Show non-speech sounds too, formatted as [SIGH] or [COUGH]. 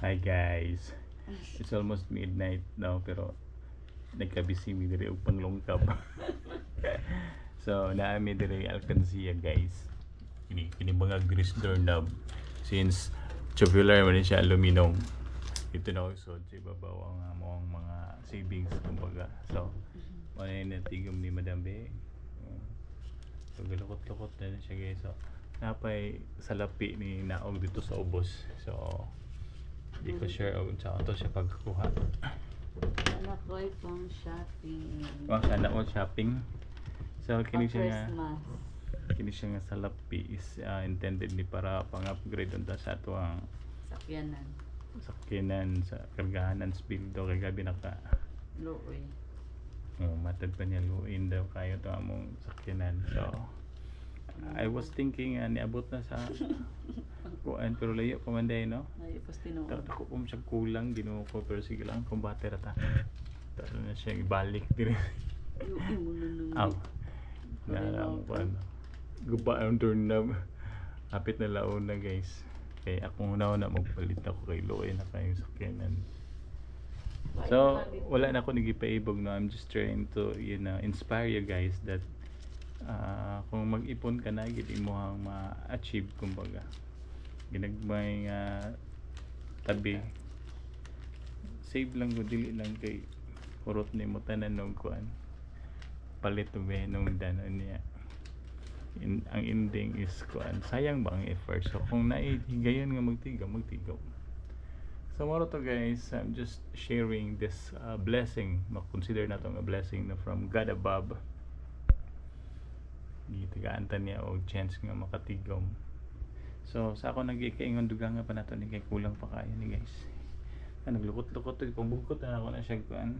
Hi guys. [LAUGHS] It's almost midnight now pero nagkabisi mi diri og panglungkab. [LAUGHS] so naa mi diri alkansiya guys. Ini ini mga grease doorknob since tubular man siya aluminum. Ito na so sa ibabaw ang among mga savings kumbaga. So wala na tigom ni Madam Be. So galukot-lukot na siya guys. So napay salapi ni naog dito sa ubos. So di ko sure og sa to siya pagkuha. Anak ko ay pang shopping. Wa sana mo shopping. So kini siya nga kini siya nga salapi is uh, intended ni para pang-upgrade unta sa ato ang Sakyanan. sakyanan sa kargahanan speed do kay gabi naka Looy. oh, matag pa niya luin daw kayo to among sakyanan. So I was thinking uh, niabot na sa [LAUGHS] kuan pero layo pa man day no. Ay, pas tinuod. Ako kung siya kulang ginuo ko pero sige lang kung batera ta. Tara na siya ibalik dire. Na. Aw. Na ang kuan. Guba ang doorknob. Hapit na laon na guys. Kaya ako una na magpalit ako kay Loy na kayong sakyanan. So, wala na ako nagipaibog no. I'm just trying to, you know, inspire you guys that ah, kung mag-ipon ka na, gid mo ang ma-achieve kumbaga. Ginagmay nga tabi. Save lang ko, dili lang kay kurot ni mo tanan ng kuan. Palit to be nung danon niya. In, ang ending is kuan. Sayang ba ang effort? So kung naihigayon nga magtigaw, magtigaw. So moro to guys, I'm just sharing this uh, blessing. Makonsider na to nga blessing na from God above. Gitigaantan niya og chance nga makatigom. So sa ako nagikaingon dugang nga pa nato ni kay kulang pa kayo ni guys. Ah, naglukot-lukot to pambugkot na ako na siya kuan.